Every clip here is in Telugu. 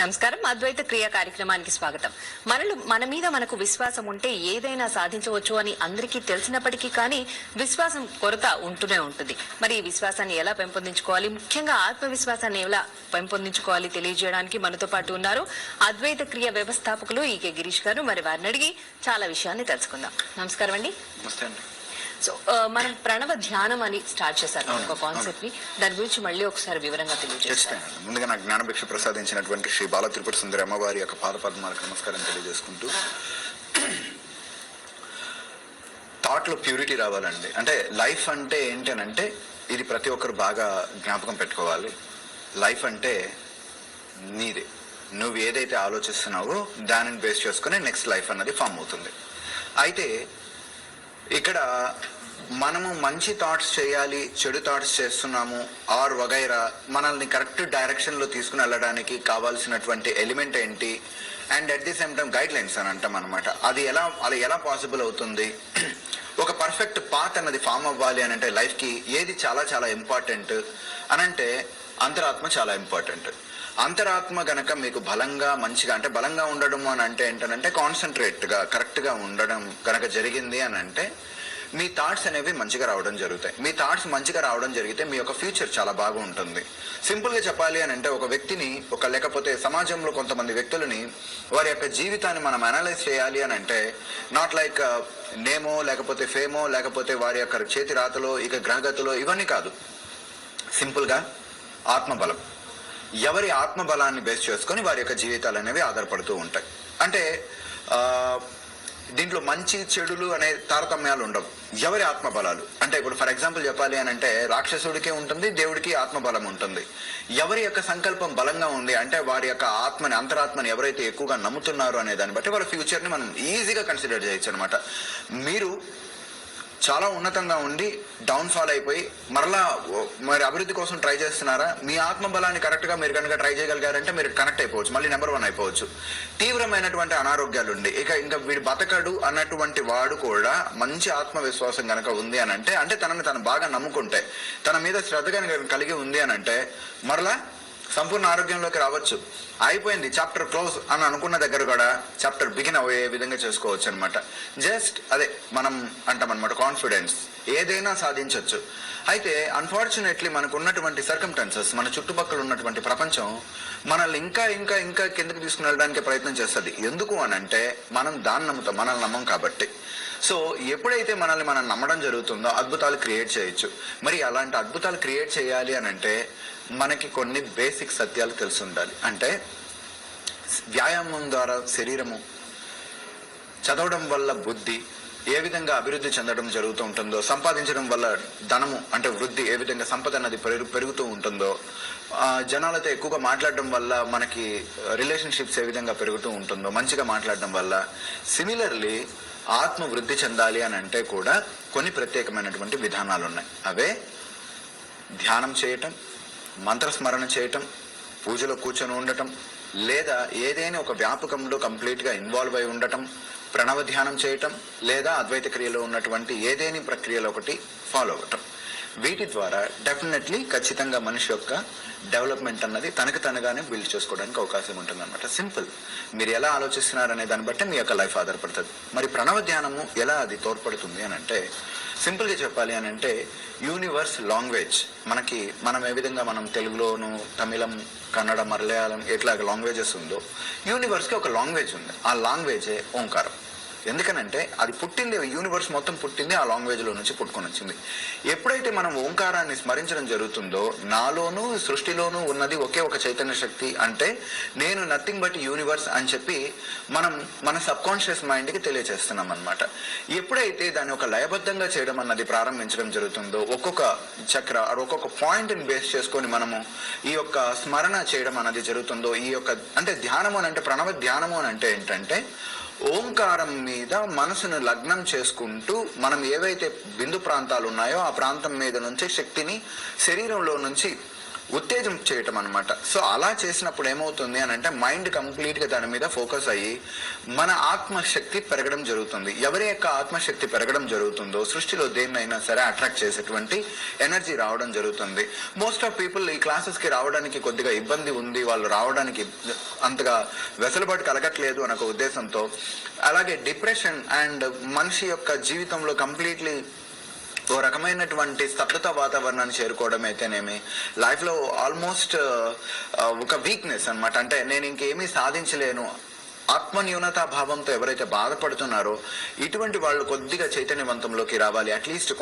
నమస్కారం. అద్వైత క్రియ కార్యక్రమానికి స్వాగతం. మనలు మన మీద మనకు విశ్వాసం ఉంటే ఏదైనా సాధించవచ్చు అని అందరికీ తెలిసినప్పటికీ కానీ విశ్వాసం కొరత ఉంటూనే ఉంటుంది. మరి ఈ విశ్వాసాన్ని ఎలా పెంపొందించుకోవాలి? ముఖ్యంగా ఆత్మవిశ్వాసాన్ని ఎలా పెంపొందించుకోవాలి తెలియజేయడానికి మనతో పాటు ఉన్నారు అద్వైత క్రియ వ్యవస్థాపకులు ఈకే గిరీష్ గారు. మరి వారిని అడిగి చాలా విషయాన్ని తెలుసుకుందాం. నమస్కారం అండి. నమస్తే అండి. సో ఆ, మనం ప్రణవ ధ్యానం అని స్టార్ట్ చేశారు ఒక కాన్సెప్ట్ని. దాని గురించి మళ్ళీ ఒకసారి వివరంగా తెలియజేస్తారు ఖచ్చితంగా. ముందుగా నాకు జ్ఞానభిక్ష ప్రసాదించినటువంటి శ్రీ బాల త్రిపుర సుందరి అమ్మవారి యొక్క పాదపద్మాలకు నమస్కారం తెలియజేసుకుంటూ థాట్లో ప్యూరిటీ రావాలండి. అంటే లైఫ్ అంటే ఏంటి అని అంటే ఇది ప్రతి ఒక్కరు బాగా జ్ఞాపకం పెట్టుకోవాలి. లైఫ్ అంటే నీదే. నువ్వు ఏదైతే ఆలోచిస్తున్నావో దానిని బేస్ చేసుకుని నెక్స్ట్ లైఫ్ అన్నది ఫామ్ అవుతుంది. అయితే ఇక్కడ మనము మంచి థాట్స్ చేయాలి చెడు థాట్స్ చేస్తున్నాము ఆర్ వగైరా మనల్ని కరెక్ట్ డైరెక్షన్లో తీసుకుని వెళ్ళడానికి కావాల్సినటువంటి ఎలిమెంట్ ఏంటి? And at the same time guidelines అని అంటాం అనమాట అది ఎలా అది ఎలా పాసిబుల్ అవుతుంది? ఒక పర్ఫెక్ట్ పాత్ అన్నది ఫామ్ అవ్వాలి అని అంటే లైఫ్కి ఏది చాలా చాలా ఇంపార్టెంట్ అని అంటే అంతరాత్మ చాలా ఇంపార్టెంట్ అంతరాత్మ గనక మీకు బలంగా మంచిగా అంటే బలంగా ఉండడం అని అంటే ఏంటంటే కాన్సన్ట్రేట్గా కరెక్ట్గా ఉండడం గనక జరిగింది అని అంటే మీ థాట్స్ అనేవి మంచిగా రావడం జరుగుతాయి. మీ థాట్స్ మంచిగా రావడం జరిగితే మీ యొక్క ఫ్యూచర్ చాలా బాగా ఉంటుంది సింపుల్గా చెప్పాలి అని అంటే ఒక వ్యక్తిని ఒక లేకపోతే సమాజంలో కొంతమంది వ్యక్తులని వారి యొక్క జీవితాన్ని మనం అనలైజ్ చేయాలి అని అంటే నాట్ లైక్ నేమో లేకపోతే ఫేమో లేకపోతే వారి యొక్క చేతి రాతలో ఇక గ్రహగతిలో ఇవన్నీ కాదు. సింపుల్గా ఆత్మబలం. ఎవరి ఆత్మబలాన్ని బేస్ చేసుకొని వారి యొక్క జీవితాలు అనేవి ఆధారపడుతూ ఉంటాయి. అంటే దీంట్లో మంచి చెడులు అనే తారతమ్యాలు ఉండవు. ఎవరి ఆత్మబలాలు? అంటే ఇప్పుడు ఫర్ ఎగ్జాంపుల్ చెప్పాలి అని అంటే రాక్షసుడికే ఉంటుంది దేవుడికి ఆత్మబలం ఉంటుంది. ఎవరి యొక్క సంకల్పం బలంగా ఉంది అంటే వారి యొక్క ఆత్మని అంతరాత్మని ఎవరైతే ఎక్కువగా నమ్ముతున్నారో అనే దాన్ని బట్టి వాళ్ళ ఫ్యూచర్ని మనం ఈజీగా కన్సిడర్ చేయొచ్చు అనమాట మీరు చాలా ఉన్నతంగా ఉండి డౌన్ ఫాల్ అయిపోయి మరలా మరి అభివృద్ధి కోసం ట్రై చేస్తున్నారా? మీ ఆత్మ బలాన్ని మీరు కనుక ట్రై చేయగలిగారంటే మీరు కనెక్ట్ అయిపోవచ్చు. మళ్ళీ నెంబర్ వన్ అయిపోవచ్చు. తీవ్రమైనటువంటి అనారోగ్యాలు ఉండి ఇక ఇంకా వీడు బతకడు అన్నటువంటి వాడు కూడా మంచి ఆత్మవిశ్వాసం కనుక ఉంది అని అంటే అంటే తనని తను బాగా నమ్ముకుంటే తన మీద శ్రద్ధ కనుక కలిగి ఉంది అని అంటే మరలా సంపూర్ణ ఆరోగ్యంలోకి రావచ్చు. అయిపోయింది. చాప్టర్ క్లోజ్ అని అనుకున్న దగ్గర కూడా చాప్టర్ బిగిన్ అయ్యే విధంగా చేసుకోవచ్చు అనమాట జస్ట్ అదే మనం అంటాం అనమాట కాన్ఫిడెన్స్ ఏదైనా సాధించవచ్చు అయితే అన్ఫార్చునేట్లీ మనకు ఉన్నటువంటి సర్కమ్టాన్సెస్ మన చుట్టుపక్కల ఉన్నటువంటి ప్రపంచం మనల్ని ఇంకా ఇంకా ఇంకా కిందకి తీసుకుని వెళ్ళడానికి ప్రయత్నం చేస్తుంది. ఎందుకు అని అంటే మనం దాన్ని నమ్ముతాం మనల్ని నమ్మం కాబట్టి. సో ఎప్పుడైతే మనల్ని మనం నమ్మడం జరుగుతుందో అద్భుతాలు క్రియేట్ చేయొచ్చు. మరి అలాంటి అద్భుతాలు క్రియేట్ చేయాలి అని అంటే మనకి కొన్ని బేసిక్ సత్యాలు తెలిసి ఉండాలి అంటే వ్యాయామం ద్వారా శరీరము చదవడం వల్ల బుద్ధి ఏ విధంగా అభివృద్ధి చెందడం జరుగుతూ ఉంటుందో సంపాదించడం వల్ల ధనము అంటే వృద్ధి ఏ విధంగా సంపద అన్నది పెరుగు పెరుగుతూ ఉంటుందో జనాలతో ఎక్కువగా మాట్లాడడం వల్ల మనకి రిలేషన్షిప్స్ ఏ విధంగా పెరుగుతూ ఉంటుందో మంచిగా మాట్లాడడం వల్ల సిమిలర్లీ ఆత్మ వృద్ధి చెందాలి అని అంటే కూడా కొన్ని ప్రత్యేకమైనటువంటి విధానాలు ఉన్నాయి అవే ధ్యానం చేయటం మంత్రస్మరణ చేయటం పూజలో కూర్చొని ఉండటం లేదా ఏదైనా ఒక వ్యాపకంలో కంప్లీట్గా ఇన్వాల్వ్ అయి ఉండటం ప్రణవ ధ్యానం చేయటం లేదా అద్వైత క్రియలో ఉన్నటువంటి ఏదేని ప్రక్రియలో ఒకటి ఫాలో అవ్వటం వీటి ద్వారా డెఫినెట్లీ ఖచ్చితంగా మనిషి యొక్క డెవలప్మెంట్ అన్నది తనకు తనగానే బిల్డ్ చేసుకోవడానికి అవకాశం ఉంటుంది అనమాట సింపుల్ మీరు ఎలా ఆలోచిస్తున్నారనే దాన్ని బట్టి మీ యొక్క లైఫ్ ఆధారపడుతుంది. మరి ప్రణవ ధ్యానము ఎలా అది తోడ్పడుతుంది అని అంటే సింపుల్గా చెప్పాలి అని అంటే యూనివర్స్ లాంగ్వేజ్ మనకి మనం ఏ విధంగా మనం తెలుగులోను తమిళం కన్నడ మలయాళం ఎట్లా లాంగ్వేజెస్ ఉందో యూనివర్స్కి ఒక లాంగ్వేజ్ ఉంది. ఆ లాంగ్వేజే ఓంకారం. ఎందుకనంటే అది పుట్టింది యూనివర్స్ మొత్తం పుట్టింది ఆ లాంగ్వేజ్లో నుంచి పుట్టుకొని వచ్చింది. ఎప్పుడైతే మనం ఓంకారాన్ని స్మరించడం జరుగుతుందో నాలోనూ సృష్టిలోనూ ఉన్నది ఒకే ఒక చైతన్య శక్తి అంటే నేను నథింగ్ బట్ యూనివర్స్ అని చెప్పి మనం మన సబ్ కాన్షియస్ మైండ్కి తెలియజేస్తున్నాం అనమాట ఎప్పుడైతే దాన్ని ఒక లయబద్ధంగా చేయడం అన్నది ప్రారంభించడం జరుగుతుందో ఒక్కొక్క చక్ర ఒక్కొక్క పాయింట్ని బేస్ చేసుకొని మనము ఈ యొక్క స్మరణ చేయడం అన్నది జరుగుతుందో ఈ యొక్క అంటే ధ్యానము అని అంటే ప్రణవ ధ్యానము అని అంటే ఏంటంటే ఓంకారం మీద మనసును లగ్నం చేసుకుంటూ మనం ఏవైతే బిందు ప్రాంతాలు ఉన్నాయో ఆ ప్రాంతం మీద నుంచి శక్తిని శరీరంలో నుంచి ఉత్తేజం చేయటం అనమాట సో అలా చేసినప్పుడు ఏమవుతుంది అని అంటే మైండ్ కంప్లీట్గా దాని మీద ఫోకస్ అయ్యి మన ఆత్మశక్తి పెరగడం జరుగుతుంది. ఎవరి యొక్క ఆత్మశక్తి పెరగడం జరుగుతుందో సృష్టిలో దేన్నైనా సరే అట్రాక్ట్ చేసేటువంటి ఎనర్జీ రావడం జరుగుతుంది. మోస్ట్ ఆఫ్ పీపుల్ ఈ క్లాసెస్కి రావడానికి కొద్దిగా ఇబ్బంది ఉంది. వాళ్ళు రావడానికి అంతగా వెసులుబాటు కలగట్లేదు అనే ఒక ఉద్దేశంతో. అలాగే డిప్రెషన్ అండ్ మనిషి యొక్క జీవితంలో కంప్లీట్లీ ఓ రకమైనటువంటి స్తబ్దత వాతావరణాన్ని చేరుకోవడం అయితేనేమి లైఫ్లో ఆల్మోస్ట్ ఒక వీక్నెస్ అన్నమాట. అంటే నేను ఇంకేమీ సాధించలేను ఆత్మన్యూనతా భావంతో ఎవరైతే బాధపడుతున్నారో ఇటువంటి వాళ్ళు కొద్దిగా చైతన్యవంతంలోకి రావాలి. అట్లీస్ట్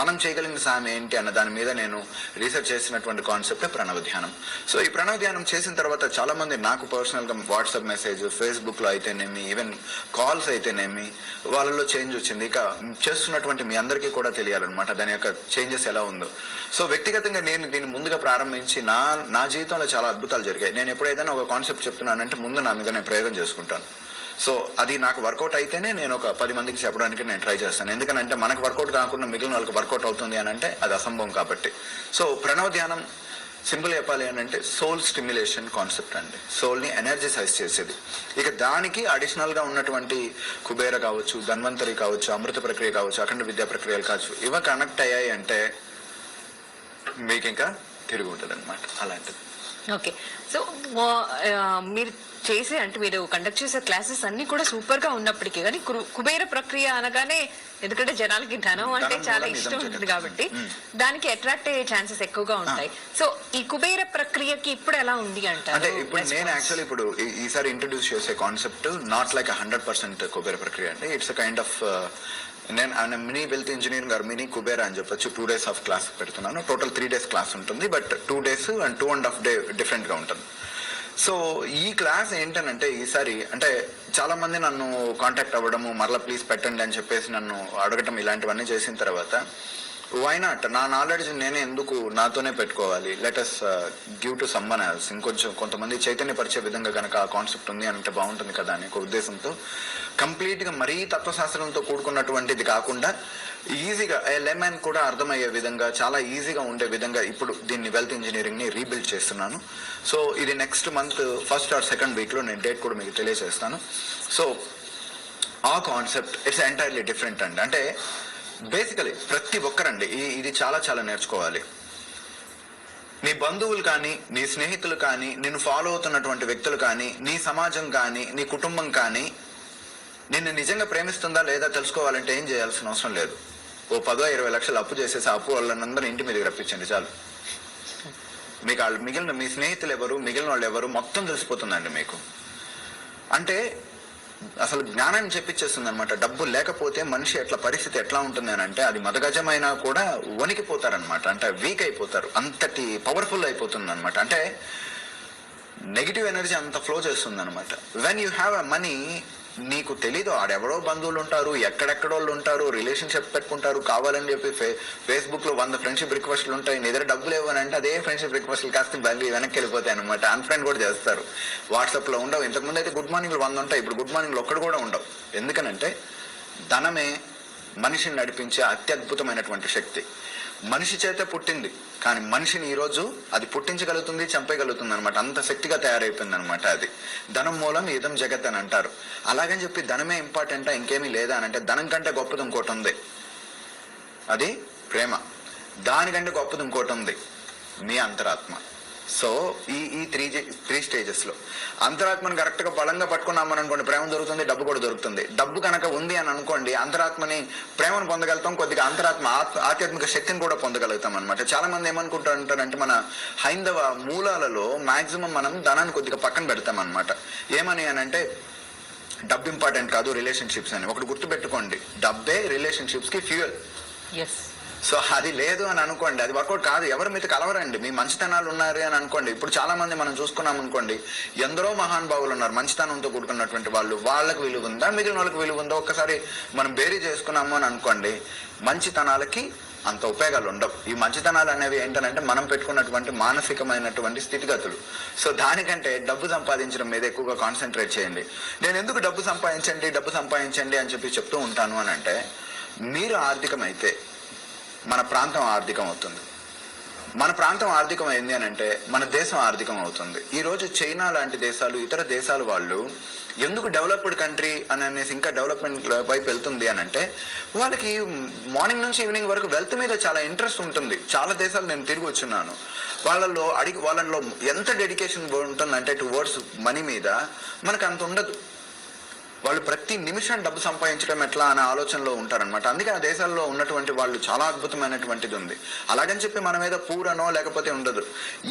మనం చేయగలిగిన సాయం ఏంటి అన్న దాని మీద నేను రీసెర్చ్ చేసినటువంటి కాన్సెప్ట్ ప్రణవ ధ్యానం. సో ఈ ప్రణవ ధ్యానం చేసిన తర్వాత చాలా మంది నాకు పర్సనల్గా వాట్సాప్ మెసేజ్ ఫేస్బుక్లో అయితేనేమి ఈవెన్ కాల్స్ అయితేనేమి వాళ్ళలో చేంజ్ వచ్చింది. ఇక చేస్తున్నటువంటి మీ అందరికీ కూడా తెలియాలన్నమాట దాని యొక్క చేంజెస్ ఎలా ఉందో. సో వ్యక్తిగతంగా నేను దీన్ని ముందుగా ప్రారంభించి నా నా జీవితంలో చాలా అద్భుతాలు జరిగాయి. నేను ఎప్పుడైతే ఒక కాన్సెప్ట్ చెప్తున్నానంటే ముందు నా మీద నేను ప్రయోగం చేసుకుంటాను సో అది నాకు వర్కౌట్ అయితేనే నేను ఒక పది మందికి చెప్పడానికి నేను ట్రై చేస్తాను. ఎందుకంటే మనకు వర్కౌట్ కాకుండా మిగిలిన వాళ్ళకి వర్కౌట్ అవుతుంది అని అంటే అది అసంభవం కాబట్టి. సో ప్రణవ ధ్యానం సింపుల్ చెప్పాలి అని అంటే సోల్ స్టిమ్యులేషన్ కాన్సెప్ట్ అండి. సోల్ని ఎనర్జైజ్ చేసేది. ఇక దానికి అడిషనల్గా ఉన్నటువంటి కుబేర కావచ్చు ధన్వంతరి కావచ్చు అమృత ప్రక్రియ కావచ్చు అఖండ విద్యా ప్రక్రియలు కావచ్చు ఇవి కనెక్ట్ అయ్యాయి అంటే మీకు ఇంకా తిరిగి ఉంటుంది అనమాట అలాంటిది. ఓకే సో మీరు చేసే అంటే మీరు కండక్ట్ చేసే క్లాసెస్ అన్ని కూడా సూపర్గా ఉన్నప్పటికీ కానీ కుబేర ప్రక్రియ అనగానే ఎందుకంటే జనాలకి ధనం అంటే చాలా ఇష్టం ఉంటుంది. కాబట్టి. దానికి అట్రాక్ట్ అయ్యే ఛాన్సెస్ ఎక్కువగా ఉంటాయి సో ఈ కుబేర ప్రక్రియకి ఇప్పుడు ఎలా ఉంది అంటే ఇప్పుడు నేను? యాక్చువల్లీ ఇప్పుడు ఈసారి ఇంట్రడ్యూస్ చేసే concept not like hundred percent Kubera ప్రక్రియ అండి ఇట్స్ కైండ్ ఆఫ్ నేను ఆయన mini wealth engineering or mini Kubera అని చెప్పొచ్చు. టూ డేస్ ఆఫ్ క్లాస్ పెడుతున్నాను. టోటల్ త్రీ డేస్ క్లాస్ ఉంటుంది. But two days and two and half day డిఫరెంట్గా ఉంటుంది. సో ఈ క్లాస్ ఏంటనంటే ఈసారి అంటే చాలా మంది నన్ను కాంటాక్ట్ అవ్వడము మరలా ప్లీజ్ పెట్టండి అని చెప్పేసి నన్ను అడగటం ఇలాంటివన్నీ చేసిన తర్వాత వై నాట్ నా నాలెడ్జ్ నేనే ఎందుకు నాతోనే పెట్టుకోవాలి? Let us give to someone else ఇంకొంచెం కొంతమంది చైతన్యపరిచే విధంగా కనుక ఆ కాన్సెప్ట్ ఉంది అంటే బాగుంటుంది కదా అని ఒక ఉద్దేశంతో. కంప్లీట్గా మరీ తత్వశాస్త్రంతో కూడుకున్నటువంటిది కాకుండా ఈజీగా లెమన్ కూడా అర్థమయ్యే విధంగా చాలా ఈజీగా ఉండే విధంగా ఇప్పుడు దీన్ని వెల్త్ ఇంజనీరింగ్ని రీబిల్డ్ చేస్తున్నాను. సో ఇది next month first or second వీక్లో నేను డేట్ కూడా మీకు తెలియజేస్తాను. సో ఆ కాన్సెప్ట్ ఇట్స్ ఎంటైర్లీ డిఫరెంట్ అండి. అంటే బేసికలీ ప్రతి ఒక్కరండి ఈ- ఇది చాలా చాలా నేర్చుకోవాలి. నీ బంధువులు కానీ నీ స్నేహితులు కానీ నిన్ను ఫాలో అవుతున్నటువంటి వ్యక్తులు కానీ నీ సమాజం కానీ నీ కుటుంబం కానీ నిన్ను నిజంగా ప్రేమిస్తుందా లేదా తెలుసుకోవాలంటే ఏం చేయాల్సిన అవసరం లేదు. ఓ పదో ఇరవై లక్షలు అప్పు చేసేసి అప్పు వాళ్ళందరూ ఇంటి మీదకి రప్పించండి చాలు. మీకు వాళ్ళు మిగిలిన మీ స్నేహితులు ఎవరు మిగిలిన వాళ్ళు ఎవరు మొత్తం తెలిసిపోతుందండి మీకు. అంటే అసలు జ్ఞానాన్ని చెప్పించేస్తుంది అనమాట డబ్బు లేకపోతే మనిషి ఎట్లా పరిస్థితి ఎట్లా ఉంటుంది అని అంటే అది మదగజమైనా కూడా వణికిపోతారనమాట అంటే వీక్ అయిపోతారు. అంతటి పవర్ఫుల్ అయిపోతుంది అనమాట అంటే నెగిటివ్ ఎనర్జీ అంత ఫ్లో చేస్తుంది అనమాట when you have a money నీకు తెలీదు ఆడెవడో బంధువులు ఉంటారు ఎక్కడెక్కడోళ్ళు ఉంటారు రిలేషన్షిప్ పెట్టుకుంటారు కావాలని చెప్పి ఫే ఫేస్బుక్లో వంద ఫ్రెండ్షిప్ రిక్వెస్ట్లు ఉంటాయి. నీ దగ్గర డబ్బులు ఇవ్వని అంటే అదే ఫ్రెండ్షిప్ రిక్వెస్ట్లు కాస్త మళ్ళీ వెనక్కి వెళ్ళిపోతాయి అనమాట అన్ఫ్రెండ్ కూడా చేస్తారు. వాట్సాప్లో ఉండవు ఇంతకుముందు అయితే గుడ్ మార్నింగ్ వంద ఉంటాయి. ఇప్పుడు గుడ్ మార్నింగ్లు ఒక్కడు కూడా ఉండవు. ఎందుకనంటే ధనమే మనిషిని నడిపించే అత్యద్భుతమైనటువంటి శక్తి. మనిషి చేతే పుట్టింది. కానీ మనిషిని ఈరోజు అది పుట్టించగలుగుతుంది చంపేయగలుగుతుంది అనమాట అంత శక్తిగా తయారైపోయింది అనమాట అది. ధనం మూలం ఇదం జగత్ అని అంటారు. అలాగని చెప్పి ధనమే ఇంపార్టెంటా? ఇంకేమీ లేదా అని అంటే ధనం కంటే గొప్పది ఇంకోటి ఉంది. అది ప్రేమ. దానికంటే గొప్పది ఇంకోటి ఉంది. మీ అంతరాత్మ. సో ఈ ఈ త్రీ త్రీ స్టేజెస్లో. అంతరాత్మని కరెక్ట్గా బలంగా పట్టుకున్నామని అనుకోండి ప్రేమ దొరుకుతుంది డబ్బు కూడా దొరుకుతుంది. డబ్బు కనుక ఉంది అని అనుకోండి అంతరాత్మని ప్రేమను పొందగలుగుతాం కొద్దిగా అంతరాత్మ ఆత్మ ఆధ్యాత్మిక శక్తిని కూడా పొందగలుగుతాం అనమాట చాలా మంది ఏమనుకుంటారంటే మన హైందవ మూలాలలో మాక్సిమం మనం ధనాన్ని కొద్దిగా పక్కన పెడతాం అనమాట ఏమని అని అంటే డబ్బు ఇంపార్టెంట్ కాదు రిలేషన్షిప్స్ అని. ఒకటి గుర్తుపెట్టుకోండి. డబ్బే రిలేషన్షిప్స్కి ఫ్యూయల్. ఎస్ సో అది లేదు అని అనుకోండి. అది వర్కౌట్ కాదు. ఎవరు మీతో కలవరండి. మీ మంచితనాలు ఉన్నారు అని అనుకోండి. ఇప్పుడు చాలా మంది మనం చూసుకున్నాం అనుకోండి. ఎందరో మహానుభావులు ఉన్నారు. మంచితనంతో కూడుకున్నటువంటి వాళ్ళు. వాళ్ళకి విలువ ఉందా? మిగిలిన వాళ్ళకి విలువ ఉందా? ఒక్కసారి మనం బేరీ చేసుకున్నాము అని అనుకోండి. మంచితనాలకి అంత ఉపయోగాలు ఉండవు. ఈ మంచితనాలు అనేవి ఏంటంటే మనం పెట్టుకున్నటువంటి మానసికమైనటువంటి స్థితిగతులు. సో దానికంటే డబ్బు సంపాదించడం మీద ఎక్కువగా కాన్సన్ట్రేట్ చేయండి. నేను ఎందుకు డబ్బు సంపాదించండి? డబ్బు సంపాదించండి అని చెప్పి చెప్తూ ఉంటాను అని అంటే మీరు ఆర్థికమైతే మన ప్రాంతం ఆర్థికం అవుతుంది మన ప్రాంతం ఆర్థికం అయింది అని అంటే మన దేశం ఆర్థికం అవుతుంది ఈ రోజు చైనా లాంటి దేశాలు ఇతర దేశాలు వాళ్ళు ఎందుకు డెవలప్డ్ కంట్రీ అని అనేసి ఇంకా డెవలప్మెంట్ వైపు వెళ్తుంది అని అంటే వాళ్ళకి మార్నింగ్ నుంచి ఈవినింగ్ వరకు వెల్త్ మీద చాలా ఇంట్రెస్ట్ ఉంటుంది. చాలా దేశాలు నేను తిరిగి వచ్చున్నాను వాళ్ళలో అడిగి వాళ్ళలో ఎంత డెడికేషన్ ఉంటుందంటే టువర్డ్స్ మనీ మీద మనకు అంత ఉండదు. వాళ్ళు ప్రతి నిమిషం డబ్బు సంపాదించడం ఎట్లా అనే ఆలోచనలో ఉంటారనమాట అందుకే ఆ దేశాల్లో ఉన్నటువంటి వాళ్ళు చాలా అద్భుతమైనటువంటిది ఉంది. అలాగని చెప్పి మన మీద పూరనో లేకపోతే ఉండదు.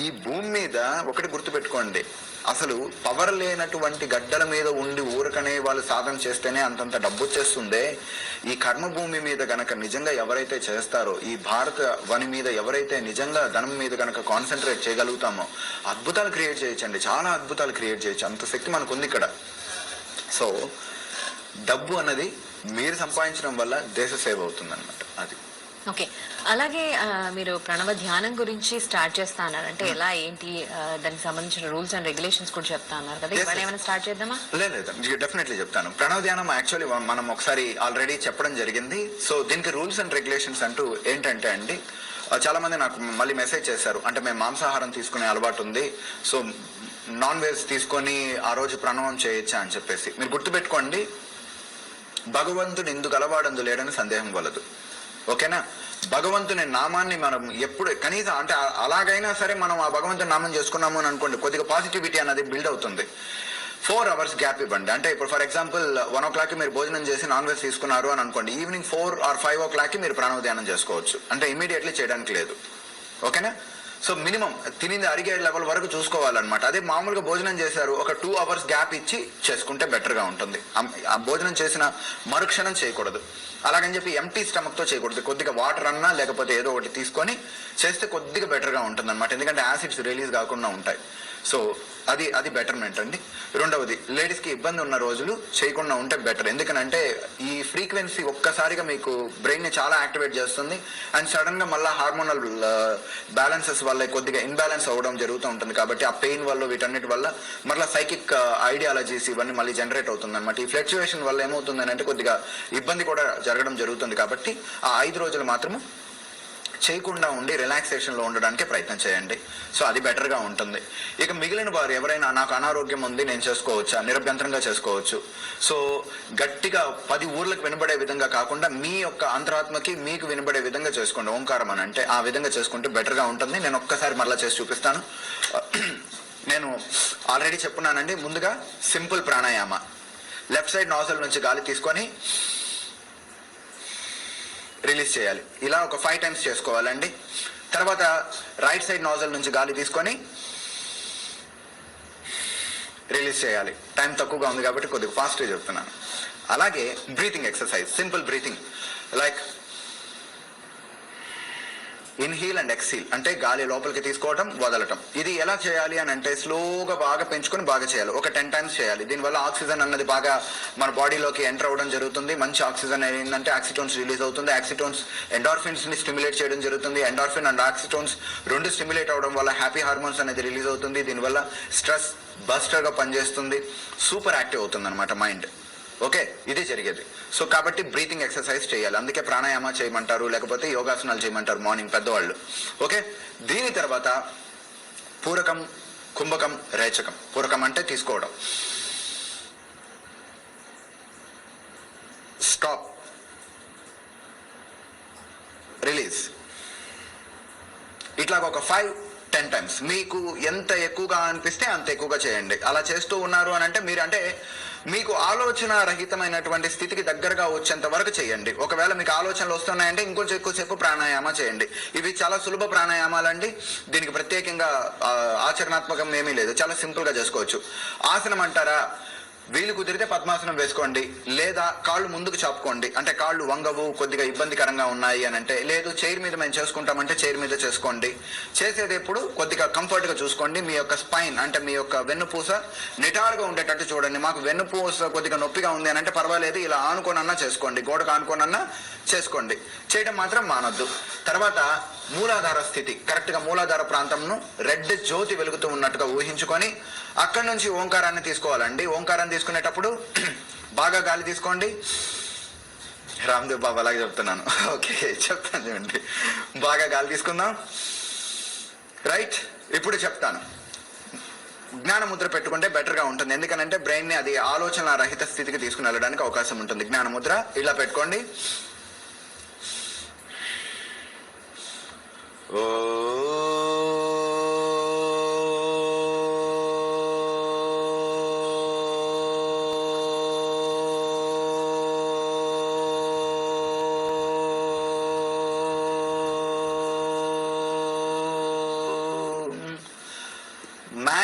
ఈ భూమి మీద ఒకటి గుర్తుపెట్టుకోండి. అసలు పవర్ లేనటువంటి గడ్డల మీద ఉండి ఊరకనే వాళ్ళు సాధన చేస్తేనే అంతంత డబ్బు వచ్చేస్తుందే? ఈ కర్మభూమి మీద గనక నిజంగా ఎవరైతే చేస్తారో ఈ భారత వని మీద ఎవరైతే నిజంగా ధనం మీద గనక కాన్సన్ట్రేట్ చేయగలుగుతామో అద్భుతాలు క్రియేట్ చేయొచ్చండి. చాలా అద్భుతాలు క్రియేట్ చేయొచ్చు. అంత శక్తి మనకు ఉంది ఇక్కడ సో డబ్బు అన్నది మీరు సంపాదించడం వల్ల దేశ సేవ అవుతుంది అనమాట అది. ఓకే. అలాగే మీరు ప్రణవ ధ్యానం గురించి స్టార్ట్ చేస్తా అన్నారు. అంటే ఎలా ఏంటి దానికి సంబంధించిన రూల్స్ అండ్ రెగ్యులేషన్స్ కూడా చెప్తా అన్నారు కదా. Yes. ఏమైనా స్టార్ట్ చేద్దామా? లేదు డెఫినెట్లీ చెప్తాను. ప్రణవ్ ధ్యానం యాక్చువల్లీ మనం ఒకసారి ఆల్రెడీ చెప్పడం జరిగింది. సో దీనికి రూల్స్ అండ్ రెగ్యులేషన్స్ అంటూ ఏంటంటే అండి చాలా మంది నాకు మళ్ళీ మెసేజ్ చేశారు. అంటే మేము మాంసాహారం తీసుకునే అలవాటు ఉంది. సో నాన్ వెజ్ తీసుకొని ఆ రోజు ప్రణవం చేయొచ్చా అని చెప్పేసి. మీరు గుర్తుపెట్టుకోండి భగవంతుని ఇందుకు అలవాడందు లేడని సందేహం వలదు. ఓకేనా? భగవంతుని నామాన్ని మనం ఎప్పుడు కనీసం అంటే అలాగైనా సరే మనం ఆ భగవంతుని నామం చేసుకున్నాము అని అనుకోండి కొద్దిగా పాజిటివిటీ అనేది బిల్డ్ అవుతుంది. ఫోర్ అవర్స్ గ్యాప్ ఇవ్వండి. అంటే ఇప్పుడు ఫర్ ఎగ్జాంపుల్ వన్ ఓ క్లాక్కి మీరు భోజనం చేసి నాన్ వెజ్ తీసుకున్నారు అని అనుకోండి ఈవినింగ్ ఫోర్ ఆర్ ఫైవ్ ఓ క్లాక్కి మీరు ప్రాణవ ధ్యానం చేసుకోవచ్చు. అంటే ఇమీడియట్లీ చేయడానికి లేదు. ఓకేనా? సో మినిమం తినింది అరిగే లెవెల్ వరకు చూసుకోవాలన్నమాట. అదే మామూలుగా భోజనం చేశారు ఒక టూ అవర్స్ గ్యాప్ ఇచ్చి చేసుకుంటే బెటర్గా ఉంటుంది. ఆ- భోజనం చేసిన మరుక్షణం చేయకూడదు. అలాగని చెప్పి ఎంటీ స్టమక్తో చేయకూడదు. కొద్దిగా వాటర్ అన్నా లేకపోతే ఏదో ఒకటి తీసుకొని చేస్తే కొద్దిగా బెటర్గా ఉంటుంది అనమాట ఎందుకంటే యాసిడ్స్ రిలీజ్ కాకుండా ఉంటాయి. సో అది అది బెటర్మెంట్ అండి. రెండవది లేడీస్కి ఇబ్బంది ఉన్న రోజులు చేయకుండా ఉంటే బెటర్ ఎందుకనంటే ఈ ఫ్రీక్వెన్సీ ఒక్కసారిగా మీకు బ్రెయిన్ని చాలా యాక్టివేట్ చేస్తుంది అండ్ సడన్గా మళ్ళీ హార్మోనల్ బ్యాలెన్సెస్ వల్ల కొద్దిగా ఇన్బ్యాలెన్స్ అవ్వడం జరుగుతూ ఉంటుంది. కాబట్టి ఆ పెయిన్ వల్ల వీటన్నిటి వల్ల మళ్ళీ సైకిక్ ఐడియాలజీస్ ఇవన్నీ మళ్ళీ జనరేట్ అవుతుంది అనమాట ఈ ఫ్లక్చువేషన్ వల్ల ఏమవుతుంది అంటే కొద్దిగా ఇబ్బంది కూడా జరగడం జరుగుతుంది కాబట్టి ఆ ఐదు రోజులు మాత్రము చేయకుండా ఉండి రిలాక్సేషన్లో ఉండడానికి ప్రయత్నం చేయండి. సో అది బెటర్గా ఉంటుంది. ఇక మిగిలిన వారు ఎవరైనా నాకు అనారోగ్యం ఉంది నేను చేసుకోవచ్చా? నిరభ్యంతరంగా చేసుకోవచ్చు. సో గట్టిగా పది ఊర్లకు వినబడే విధంగా కాకుండా మీ యొక్క అంతరాత్మకి మీకు వినబడే విధంగా చేసుకోండి. ఓంకారం అని అంటే ఆ విధంగా చేసుకుంటే బెటర్గా ఉంటుంది. నేను ఒక్కసారి మరలా చేసి చూపిస్తాను. నేను ఆల్రెడీ చెప్పున్నానండి. ముందుగా simple pranayama. Left side nasal నుంచి గాలి తీసుకొని రిలీజ్ చేయాలి. ఇలా ఒక ఫైవ్ టైమ్స్ చేసుకోవాలండి. తర్వాత రైట్ సైడ్ నాజల్ నుంచి గాలి తీసుకొని రిలీజ్ చేయాలి. టైం తక్కువగా ఉంది కాబట్టి కొద్దిగా ఫాస్ట్గా చెప్తున్నాను. అలాగే breathing exercise simple breathing like inhale and exhale అంటే గాలి లోపలికి తీసుకోవడం వదలటం. ఇది ఎలా చేయాలి అని అంటే స్లోగా బాగా పెంచుకొని బాగా చేయాలి. ఒక టెన్ టైమ్స్ చేయాలి. దీనివల్ల ఆక్సిజన్ అన్నది బాగా మన బాడీలోకి ఎంటర్ అవ్వడం జరుగుతుంది. మంచి ఆక్సిజన్ ఏంటంటే ఆక్సిటోన్స్ రిలీజ్ అవుతుంది. ఆక్సిటోన్స్ ఎండార్ఫిన్స్ని స్టిమ్యులేట్ చేయడం జరుగుతుంది. ఎండార్ఫిన్ అండ్ ఆక్సిటోన్స్ రెండు స్టిమ్యులేట్ అవడం వల్ల హ్యాపీ హార్మోన్స్ అనేది రిలీజ్ అవుతుంది. దీనివల్ల స్ట్రెస్ బస్టర్గా పనిచేస్తుంది. సూపర్ యాక్టివ్ అవుతుంది అనమాట మైండ్ ఓకే ఇది జరిగేది. సో కాబట్టి బ్రీతింగ్ ఎక్సర్సైజ్ చేయాలి. అందుకే ప్రాణాయామ చేయమంటారు లేకపోతే యోగాసనాలు చేయమంటారు మార్నింగ్ పెద్దవాళ్ళు. ఓకే దీని తర్వాత పూరకం కుంభకం రేచకం. పూరకం అంటే తీసుకోవడం. స్టాప్ రిలీజ్ ఇట్లా ఒక ఫైవ్ టెన్ టైమ్స్ మీకు ఎంత ఎక్కువగా అనిపిస్తే అంత ఎక్కువగా చేయండి. అలా చేస్తూ ఉన్నారు అని అంటే మీరు అంటే మీకు ఆలోచన రహితమైనటువంటి స్థితికి దగ్గరగా వచ్చేంత వరకు చేయండి. ఒకవేళ మీకు ఆలోచనలు వస్తున్నాయంటే ఇంకొంచెం ఎక్కువసేపు ప్రాణాయామ చేయండి. ఇవి చాలా సులభ ప్రాణాయామాలండి. దీనికి ప్రత్యేకంగా ఆచరణాత్మకం ఏమీ లేదు. చాలా సింపుల్గా చేసుకోవచ్చు. ఆసనం అంటారా? వీలు కుదిరితే పద్మాసనం వేసుకోండి. లేదా కాళ్ళు ముందుకు చాపుకోండి. అంటే కాళ్ళు వంగవు కొద్దిగా ఇబ్బందికరంగా ఉన్నాయి అని అంటే లేదు చైర్ మీద మేము చేసుకుంటామంటే చైర్ మీద చేసుకోండి. చేసేది ఎప్పుడు కొద్దిగా కంఫర్ట్గా చూసుకోండి. మీ యొక్క స్పైన్ అంటే మీ యొక్క వెన్నుపూస నిటారుగా ఉండేటట్టు చూడండి. మాకు వెన్నుపూస కొద్దిగా నొప్పిగా ఉంది అని అంటే పర్వాలేదు ఇలా ఆనుకోనన్నా చేసుకోండి. గోడకు ఆనుకోనన్నా చేసుకోండి. చేయడం మాత్రం మానొద్దు. తర్వాత మూలాధార స్థితి. కరెక్ట్గా మూలాధార ప్రాంతంను రెడ్ జ్యోతి వెలుగుతూ ఉన్నట్టుగా ఊహించుకొని అక్కడి నుంచి ఓంకారాన్ని తీసుకోవాలండి. ఓంకారాన్ని తీసుకునేటప్పుడు బాగా గాలి తీసుకోండి. రామ్దేవ్ బాబా అలాగే చెప్తున్నాను. ఓకే చెప్తాను చూడండి. బాగా గాలి తీసుకుందాం. రైట్ ఇప్పుడు చెప్తాను. జ్ఞానముద్ర పెట్టుకుంటే బెటర్గా ఉంటుంది. ఎందుకనంటే బ్రెయిన్ని అది ఆలోచన రహిత స్థితికి తీసుకుని వెళ్ళడానికి అవకాశం ఉంటుంది. జ్ఞానముద్ర ఇలా పెట్టుకోండి. ఓ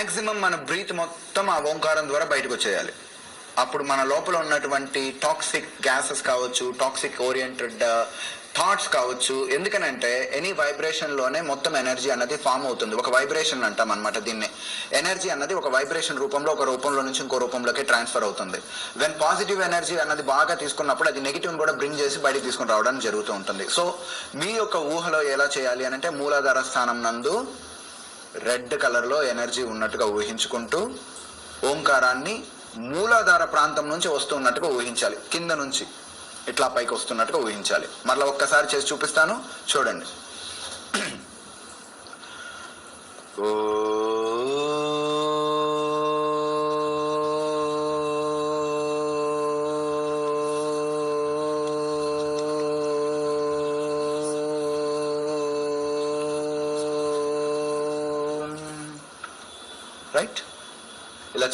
మ్యాక్సిమం మన బ్రీత్ మొత్తం ఆ ఓంకారం ద్వారా బయటకు వచ్చేయాలి. అప్పుడు మన లోపల ఉన్నటువంటి టాక్సిక్ గ్యాసెస్ కావచ్చు టాక్సిక్ ఓరియంటెడ్ థాట్స్ కావచ్చు. ఎందుకనంటే ఎనీ వైబ్రేషన్లోనే మొత్తం ఎనర్జీ అన్నది ఫామ్ అవుతుంది. ఒక వైబ్రేషన్ అంటాం అనమాట దీన్ని. ఎనర్జీ అన్నది ఒక వైబ్రేషన్ రూపంలో ఒక రూపంలో నుంచి ఇంకో రూపంలోకి ట్రాన్స్ఫర్ అవుతుంది. వెన్ పాజిటివ్ ఎనర్జీ అన్నది బాగా తీసుకున్నప్పుడు అది నెగిటివ్ కూడా బ్రింగ్ చేసి బయటికి తీసుకుని రావడం జరుగుతూ ఉంటుంది. సో మీ యొక్క ఊహలో ఎలా చేయాలి అని అంటే మూలాధార స్థానం నందు రెడ్ కలర్లో ఎనర్జీ ఉన్నట్టుగా ఊహించుకుంటూ ఓంకారాన్ని మూలాధార ప్రాంతం నుంచి వస్తున్నట్టుగా ఊహించాలి. కింద నుంచి ఇట్లా పైకి వస్తున్నట్టుగా ఊహించాలి. మరలా ఒక్కసారి చేసి చూపిస్తాను. చూడండి. ఓ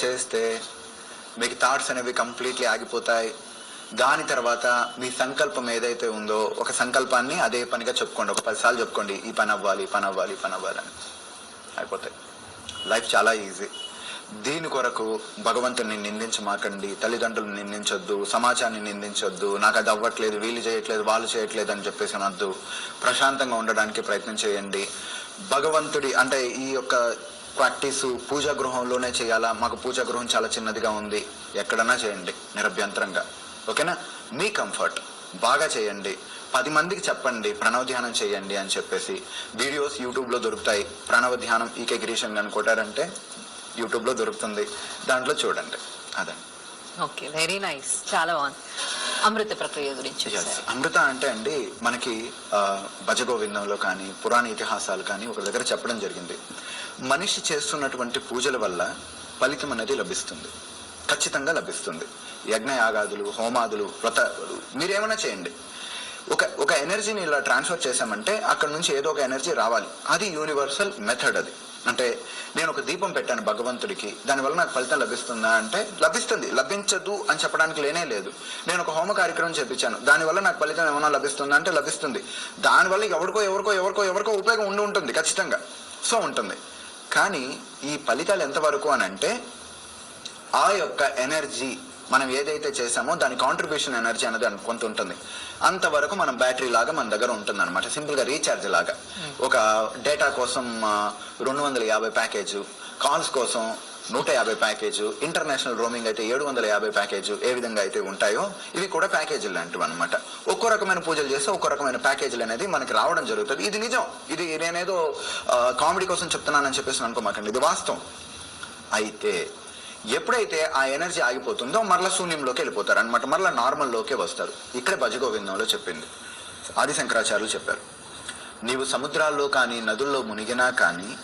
చేస్తే మీకు థాట్స్ అనేవి కంప్లీట్లీ ఆగిపోతాయి. దాని తర్వాత మీ సంకల్పం ఏదైతే ఉందో ఒక సంకల్పాన్ని అదే పనిగా చెప్పుకోండి. ఒక పదిసార్లు చెప్పుకోండి. ఈ పని అవ్వాలి ఈ పని అవ్వాలి ఈ పని అవ్వాలి అని. అయిపోతాయి. లైఫ్ చాలా ఈజీ దీని కొరకు భగవంతుని నిందించమాకండి. తల్లిదండ్రులను నిందించొద్దు. సమాజాన్ని నిందించొద్దు. నాకు అది అవ్వట్లేదు వీళ్ళు చేయట్లేదు వాళ్ళు చేయట్లేదు అని చెప్పేసి అనొద్దు. ప్రశాంతంగా ఉండడానికి ప్రయత్నం చేయండి. భగవంతుడి అంటే ఈ యొక్క ప్రాక్టీస్ పూజా గృహంలోనే చేయాలా? మాకు పూజా గృహం చాలా చిన్నదిగా ఉంది. ఎక్కడన్నా చేయండి నిరభ్యంతరంగా. ఓకేనా? మీ కంఫర్ట్. బాగా చేయండి. పది మందికి చెప్పండి ప్రణవ ధ్యానం చేయండి అని చెప్పేసి. వీడియోస్ యూట్యూబ్లో దొరుకుతాయి. ప్రణవ ధ్యానం ఈకే గిరీశం అని కొట్టారంటే యూట్యూబ్లో దొరుకుతుంది. దాంట్లో చూడండి. అదే ఓకే వెరీ నైస్. చాలా బాగుంది. అమృత ప్రక్రియ గురించి. అమృత అంటే అండి మనకి భజగోవిందంలో కానీ పురాణ ఇతిహాసాలు కానీ ఒక దగ్గర చెప్పడం జరిగింది. మనిషి చేస్తున్నటువంటి పూజల వల్ల ఫలితం అనేది లభిస్తుంది. ఖచ్చితంగా లభిస్తుంది. యజ్ఞయాగాదులు హోమాదులు వ్రత మీరేమైనా చేయండి. ఒక ఒక ఎనర్జీని ఇలా ట్రాన్స్ఫర్ చేశామంటే అక్కడ నుంచి ఏదో ఒక ఎనర్జీ రావాలి. అది యూనివర్సల్ మెథడ్ అది. అంటే నేను ఒక దీపం పెట్టాను భగవంతుడికి. దానివల్ల నాకు ఫలితం లభిస్తుందా అంటే లభిస్తుంది. లభించదు అని చెప్పడానికి లేనే లేదు. నేను ఒక హోమ కార్యక్రమం చేపించాను. దానివల్ల నాకు ఫలితం ఏమైనా లభిస్తుందా అంటే లభిస్తుంది. దానివల్ల ఎవరికో ఎవరికో ఎవరికో ఎవరికో ఉపయోగం ఉండి ఉంటుంది ఖచ్చితంగా. సో ఉంటుంది. కానీ ఈ ఫలితాలు ఎంతవరకు అని అంటే ఆ యొక్క ఎనర్జీ మనం ఏదైతే చేసామో దాని కాంట్రిబ్యూషన్ ఎనర్జీ అనేది అను- కొంత ఉంటుంది. అంతవరకు మనం బ్యాటరీ లాగా మన దగ్గర ఉంటుంది అనమాట సింపుల్గా రీఛార్జ్ లాగా. ఒక డేటా కోసం రెండు వందల యాభై ప్యాకేజ్ కాల్స్ కోసం నూట యాభై ప్యాకేజ్ ఇంటర్నేషనల్ రోమింగ్ అయితే ఏడు వందల యాభై ప్యాకేజ్ ఏ విధంగా అయితే ఉంటాయో ఇవి కూడా ప్యాకేజీలు లాంటివి అనమాట ఒక్కో రకమైన పూజలు చేస్తే ఒక్కో రకమైన ప్యాకేజీలు అనేది మనకి రావడం జరుగుతుంది. ఇది నిజం. ఇది నేనేదో కామెడీ కోసం చెప్తున్నానని చెప్పేసి అనుకోమాకండి. ఇది వాస్తవం. అయితే ఎప్పుడైతే ఆ ఎనర్జీ ఆగిపోతుందో మరలా శూన్యంలోకి వెళ్ళిపోతారు అనమాట మరలా నార్మల్లోకే వస్తారు. ఇక్కడే భజగోవిందంలో చెప్పింది. ఆది శంకరాచార్యులు చెప్పారు. నీవు సముద్రాల్లో కానీ నదుల్లో మునిగినా కానీ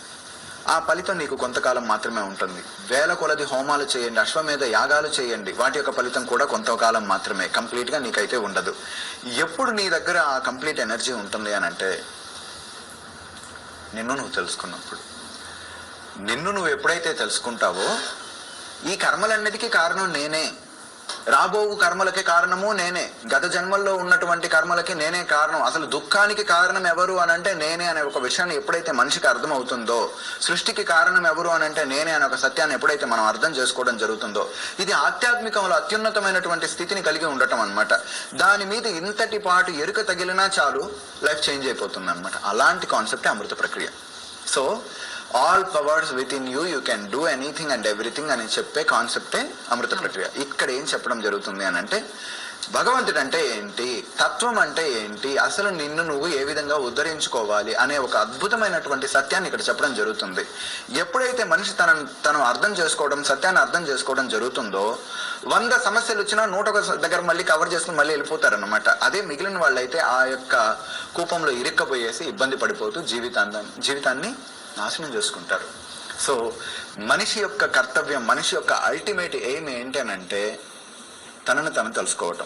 ఆ ఫలితం నీకు కొంతకాలం మాత్రమే ఉంటుంది. వేల కొలది హోమాలు చేయండి అశ్వమేధ యాగాలు చేయండి. వాటి యొక్క ఫలితం కూడా కొంతకాలం మాత్రమే. కంప్లీట్గా నీకైతే ఉండదు. ఎప్పుడు నీ దగ్గర ఆ కంప్లీట్ ఎనర్జీ ఉంటుంది అని అంటే నిన్ను నువ్వు తెలుసుకున్నప్పుడు. నిన్ను నువ్వు ఎప్పుడైతే తెలుసుకుంటావో ఈ కర్మలన్నిటికీ కారణం నేనే. రాబోవు కర్మలకి కారణము నేనే. గత జన్మల్లో ఉన్నటువంటి కర్మలకి నేనే కారణం. అసలు దుఃఖానికి కారణం ఎవరు అని అంటే నేనే అనే ఒక విషయాన్ని ఎప్పుడైతే మనిషికి అర్థమవుతుందో సృష్టికి కారణం ఎవరు అని అంటే నేనే అనే ఒక సత్యాన్ని ఎప్పుడైతే మనం అర్థం చేసుకోవడం జరుగుతుందో ఇది ఆధ్యాత్మికంలో అత్యున్నతమైనటువంటి స్థితిని కలిగి ఉండటం అనమాట దాని మీద ఇంతటి పాటు ఎరుక తగిలినా చాలు లైఫ్ చేంజ్ అయిపోతుంది అనమాట అలాంటి కాన్సెప్టే అమృత ప్రక్రియ. So all powers within you you can do anything and everything అని చెప్పే కాన్సెప్టే అమృత ప్రక్రియ. ఇక్కడ ఏం చెప్పడం జరుగుతుంది అని అంటే భగవంతుడు అంటే ఏంటి? తత్వం అంటే ఏంటి? అసలు నిన్ను నువ్వు ఏ విధంగా ఉద్ధరించుకోవాలి అనే ఒక అద్భుతమైనటువంటి సత్యాన్ని ఇక్కడ చెప్పడం జరుగుతుంది. ఎప్పుడైతే మనిషి తన తను అర్థం చేసుకోవడం సత్యాన్ని అర్థం చేసుకోవడం జరుగుతుందో వంద సమస్యలు వచ్చినా నూట ఒక దగ్గర మళ్ళీ కవర్ చేసుకుని మళ్ళీ వెళ్ళిపోతారన్నమాట. అదే మిగిలిన వాళ్ళైతే ఆ యొక్క కూపంలో ఇరుక్కబోయేసి ఇబ్బంది పడిపోతూ జీవితాన్ని జీవితాన్ని నాశనం చేసుకుంటారు. సో మనిషి యొక్క కర్తవ్యం మనిషి యొక్క అల్టిమేట్ ఎయిమ్ ఏంటి అని అంటే తనను తను తెలుసుకోవటం.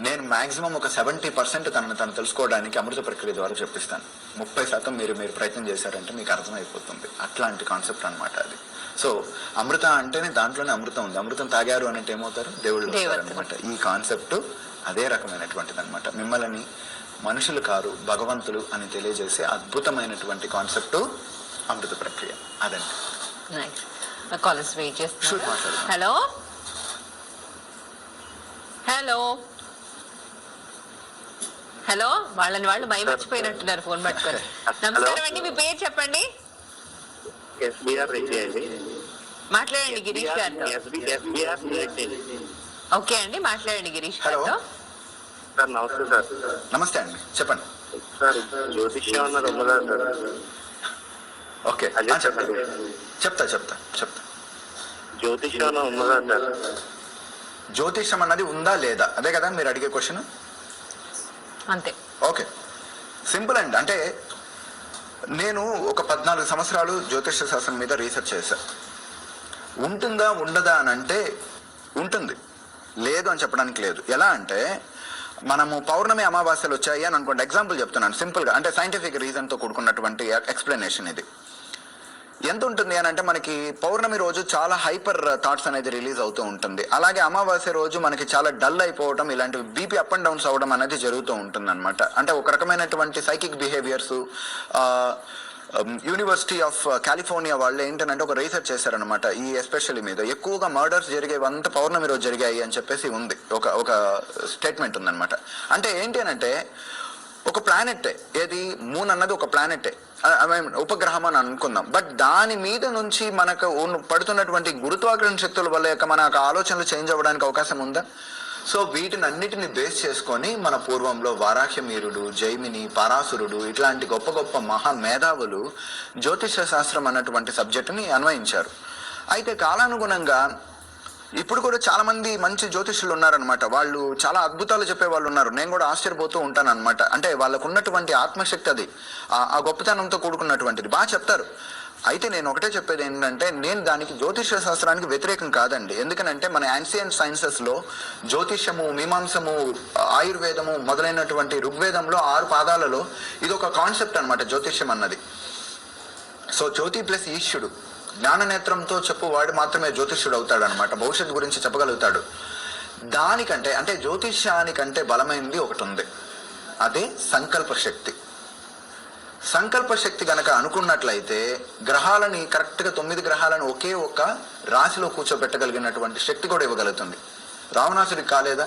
నేను మాక్సిమం ఒక సెవెంటీ పర్సెంట్ తనను తను తెలుసుకోవడానికి అమృత ప్రక్రియ ద్వారా చెప్పిస్తాను. ముప్పై శాతం మీరు మీరు ప్రయత్నం చేశారంటే మీకు అర్థమైపోతుంది. అట్లాంటి కాన్సెప్ట్ అన్నమాట అది. సో అమృత అంటేనే దాంట్లోనే అమృతం ఉంది. అమృతం తాగారు అని అంటే ఏమవుతారు? దేవుళ్ళు. అనమాట ఈ కాన్సెప్ట్ అదే రకమైనటువంటిది అనమాట మిమ్మల్ని మనుషులు కారు భగవంతులు అని తెలియజేసే అద్భుతమైనటువంటి కాన్సెప్ట్ అమృత ప్రక్రియ. అదండి. వెయిట్. హలో హలో హలో వాళ్ళని వాళ్ళు భయం మర్చిపోయినట్టున్నారు ఫోన్ పట్టుకొని. నమస్కారం అండి మీ పేరు చెప్పండి? మాట్లాడండి గిరీష్ గారితో. రెడ్డి ఓకే అండి మాట్లాడండి గిరీష్. గారితో. సార్ నమస్తే సార్ నమస్తే అండి. చెప్పండి. సార్ జ్యోతిష్యం అన్నది సార్ ఓకే చెప్తా. చెప్తా చెప్తా ఉన్నదా సార్? జ్యోతిషం అన్నది ఉందా లేదా? అదే కదా మీరు అడిగే క్వశ్చన్ అంతే. ఓకే. సింపుల్ అండి అంటే నేను ఒక పద్నాలుగు సంవత్సరాలు జ్యోతిష శాస్త్రం మీద రీసెర్చ్ చేశాను ఉంటుందా ఉండదా అని అంటే ఉంటుంది. లేదు అని చెప్పడానికి లేదు. ఎలా అంటే మనము పౌర్ణమి అమావాస్యలు వచ్చాయి అని అనుకోండి. ఎగ్జాంపుల్ చెప్తున్నాను సింపుల్గా అంటే సైంటిఫిక్ రీజన్తో కూడుకున్నటువంటి ఎక్స్ప్లెనేషన్ ఇది. ఎంత ఉంటుంది అని అంటే మనకి పౌర్ణమి రోజు చాలా హైపర్ థాట్స్ అనేది రిలీజ్ అవుతూ ఉంటుంది. అలాగే అమావాస్య రోజు మనకి చాలా డల్ అయిపోవడం ఇలాంటివి బీపీ అప్ అండ్ డౌన్స్ అవ్వడం అనేది జరుగుతూ ఉంటుంది అనమాట అంటే ఒక రకమైనటువంటి psychic behaviours university of California వాళ్ళు ఏంటంటే ఒక రీసెర్చ్ చేశారనమాట ఈ ఎస్పెషల్లీ మీద. ఎక్కువగా మర్డర్స్ జరిగేవంత పౌర్ణమి రోజు జరిగాయి అని చెప్పేసి ఉంది. ఒక ఒక స్టేట్మెంట్ ఉందన్నమాట. అంటే ఏంటి అంటే ఒక ప్లానెట్ ఏది? మూన్ అన్నది ఒక ప్లానెటే ఉపగ్రహం అని అనుకుందాం. బట్ దాని మీద నుంచి మనకు పడుతున్నటువంటి గురుత్వాకర్షణ శక్తుల వల్ల యొక్క మన ఆలోచనలు చేంజ్ అవ్వడానికి అవకాశం ఉందా? సో వీటిని అన్నిటిని బేస్ చేసుకొని మన పూర్వంలో వారాహ్యమీరుడు జైమిని పరాసురుడు ఇట్లాంటి గొప్ప గొప్ప మహా మేధావులు జ్యోతిష శాస్త్రం అన్నటువంటి సబ్జెక్టుని అన్వయించారు. అయితే కాలానుగుణంగా ఇప్పుడు కూడా చాలా మంది మంచి జ్యోతిష్యులు ఉన్నారనమాట వాళ్ళు చాలా అద్భుతాలు చెప్పే వాళ్ళు ఉన్నారు. నేను కూడా ఆశ్చర్యపోతూ ఉంటాను అనమాట అంటే వాళ్ళకు ఉన్నటువంటి ఆత్మశక్తి అది. ఆ- గొప్పతనంతో కూడుకున్నటువంటిది. బాగా చెప్తారు. అయితే నేను ఒకటే చెప్పేది ఏంటంటే నేను దానికి జ్యోతిష శాస్త్రానికి వ్యతిరేకం కాదండి. ఎందుకనంటే మన యాన్సియన్ సైన్సెస్లో జ్యోతిష్యము మీమాంసము ఆయుర్వేదము మొదలైనటువంటి ఋగ్వేదంలో ఆరు పాదాలలో ఇది ఒక కాన్సెప్ట్ అనమాట జ్యోతిష్యం అన్నది. సో జ్యోతి ప్లస్ ఈశ్వరుడు. జ్ఞాననేత్రంతో చెప్పువాడు మాత్రమే జ్యోతిష్యుడు అవుతాడు అనమాట భవిష్యత్తు గురించి చెప్పగలుగుతాడు. దానికంటే అంటే జ్యోతిష్యానికంటే బలమైనది ఒకటి ఉంది అదే సంకల్ప శక్తి సంకల్ప శక్తి కనుక అనుకున్నట్లయితే గ్రహాలని కరెక్ట్గా తొమ్మిది గ్రహాలను ఒకే ఒక్క రాశిలో కూర్చోబెట్టగలిగినటువంటి శక్తి కూడా ఇవ్వగలుగుతుంది. రావణాసుడికి కాలేదా?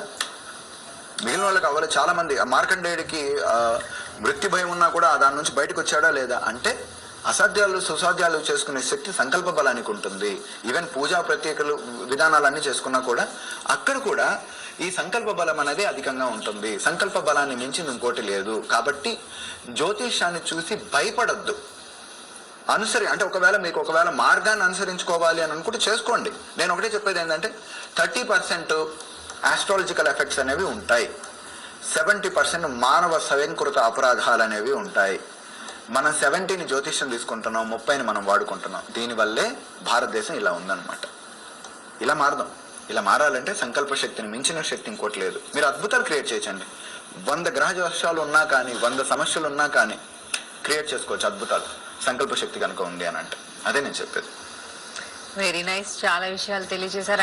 మిగిలిన వాళ్ళకి అవ్వాలి చాలామంది మార్కండేయుడికి వృత్తి భయం ఉన్నా కూడా దాని నుంచి బయటకు వచ్చాడా లేదా? అంటే అసాధ్యాలు సుసాధ్యాలు చేసుకునే శక్తి సంకల్ప బలానికి ఉంటుంది. ఈవెన్ పూజా ప్రత్యేకలు విధానాలన్నీ చేసుకున్నా కూడా అక్కడ కూడా ఈ సంకల్ప బలం అనేది అధికంగా ఉంటుంది. సంకల్ప బలాన్ని మించింది ఇంకోటి లేదు. కాబట్టి జ్యోతిష్యాన్ని చూసి భయపడద్దు. అనుసరి అంటే ఒకవేళ మీకు ఒకవేళ మార్గాన్ని అనుసరించుకోవాలి అని అనుకుంటే చేసుకోండి. నేను ఒకటే చెప్పేది ఏంటంటే థర్టీ పర్సెంట్ ఆస్ట్రాలజికల్ ఎఫెక్ట్స్ అనేవి ఉంటాయి. సెవెంటీ పర్సెంట్ మానవ స్వయంకృత అపరాధాలు అనేవి ఉంటాయి. మనం సెవెంటీని జ్యోతిష్యం తీసుకుంటున్నాం ముప్పైని మనం వాడుకుంటున్నాం. దీనివల్లే భారతదేశం ఇలా ఉందన్నమాట. ఇలా మారదాం. ఇలా మారాలంటే సంకల్ప శక్తిని మించిన శక్తి ఇంకోటి లేదు. మీరు అద్భుతాలు క్రియేట్ చేయొచ్చండి. వంద గ్రహ దోషాలు ఉన్నా కానీ వంద సమస్యలు ఉన్నా కానీ క్రియేట్ చేసుకోవచ్చు అద్భుతాలు. సంకల్ప శక్తి కనుక ఉంది అని అంటే అదే నేను చెప్పేది. వెరీ నైస్ చాలా విషయాలు తెలియజేశారు.